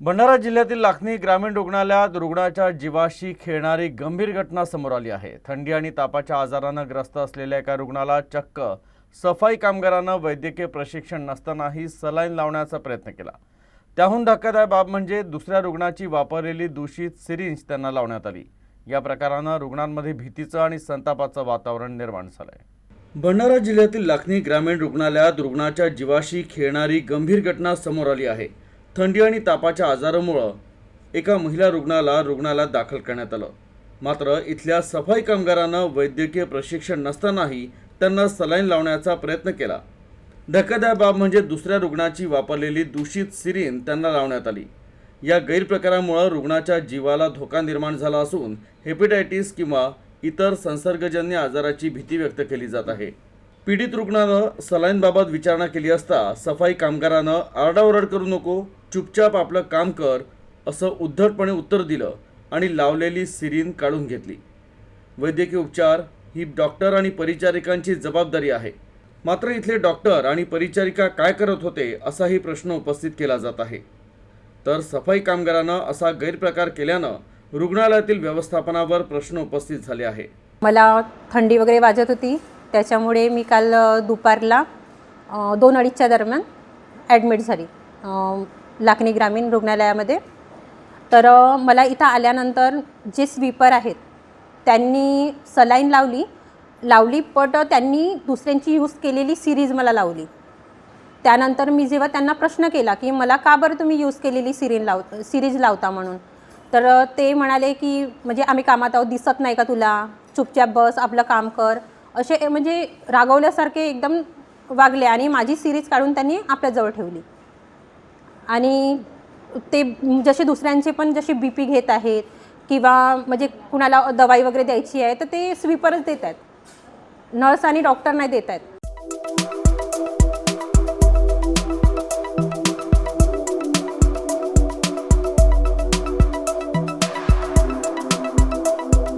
भंडारा जिल्ह्यातील लाखनी ग्रामीण रुग्णालयात रुग्णाच्या जीवाशी खेळणारी गंभीर घटना समोर आली आहे. थंडी आणि तापाच्या आजारानं ग्रस्त असलेल्या एका रुग्णाला चक्क सफाई कामगारानं वैद्यकीय प्रशिक्षण नसतानाही सलाईन लावण्याचा प्रयत्न केला. त्याहून धक्कादायक बाब म्हणजे दुसऱ्या रुग्णाची वापरलेली दूषित सिरिंज त्यांना लावण्यात आली. या प्रकारानं रुग्णांमध्ये भीतीचं आणि संतापाचं वातावरण निर्माण झालंय. भंडारा जिल्ह्यातील लाखनी ग्रामीण रुग्णालयात रुग्णाच्या जीवाशी खेळणारी गंभीर घटना समोर आली आहे. थंडी आणि तापाच्या आजारामुळं एका महिला रुग्णाला रुग्णालयात दाखल करण्यात आलं. मात्र इथल्या सफाई कामगारानं वैद्यकीय प्रशिक्षण नसतानाही त्यांना सलाईन लावण्याचा प्रयत्न केला. धक्कादायक बाब म्हणजे दुसऱ्या रुग्णाची वापरलेली दूषित सिरीन त्यांना लावण्यात आली. या गैरप्रकारामुळं रुग्णाच्या जीवाला धोका निर्माण झाला असून हेपेटायटिस किंवा इतर संसर्गजन्य आजाराची भीती व्यक्त केली जात आहे. पीडित रुग्णानं सलाईनबाबत विचारणा केली असता सफाई कामगारानं आरडाओरड करू नको चुपचाप आपलं काम कर असं उद्धटपणे उत्तर दिलं आणि लावलेली सिरीन काढून घेतली. वैद्यकीय उपचार ही डॉक्टर आणि परिचारिकांची जबाबदारी आहे. मात्र इथले डॉक्टर आणि परिचारिका काय करत होते असाही प्रश्न उपस्थित केला जात आहे. तर सफाई कामगारानं असा गैरप्रकार केल्यानं रुग्णालयातील व्यवस्थापनावर प्रश्न उपस्थित झाले आहे. मला थंडी वगैरे वाजत होती. त्याच्यामुळे मी काल दुपारला दोन अडीचच्या दरम्यान ॲडमिट झाली लाखणी लाखनी ग्रामीण रुग्णालयामध्ये. तर मला इथं आल्यानंतर जे स्वीपर आहेत त्यांनी सलाईन लावली लावली बट त्यांनी दुसऱ्यांची यूज केलेली सिरीज मला लावली. त्यानंतर मी जेव्हा त्यांना प्रश्न केला की मला का बरं तुम्ही यूज केलेली सिरीन लाव सिरीज लावता म्हणून? तर ते म्हणाले की म्हणजे आम्ही कामात आहोत दिसत नाही का तुला? चुपचाप बस आपलं काम कर. असे म्हणजे रागवल्यासारखे एकदम वागले आणि माझी सिरीज काढून त्यांनी आपल्याजवळ ठेवली. आणि ते जसे दुसऱ्यांचे पण जसे बी पी घेत आहेत किंवा म्हणजे कुणाला दवाई वगैरे द्यायची आहे तर ते स्वीपरच देत आहेत. नर्स आणि डॉक्टर नाही देत आहेत.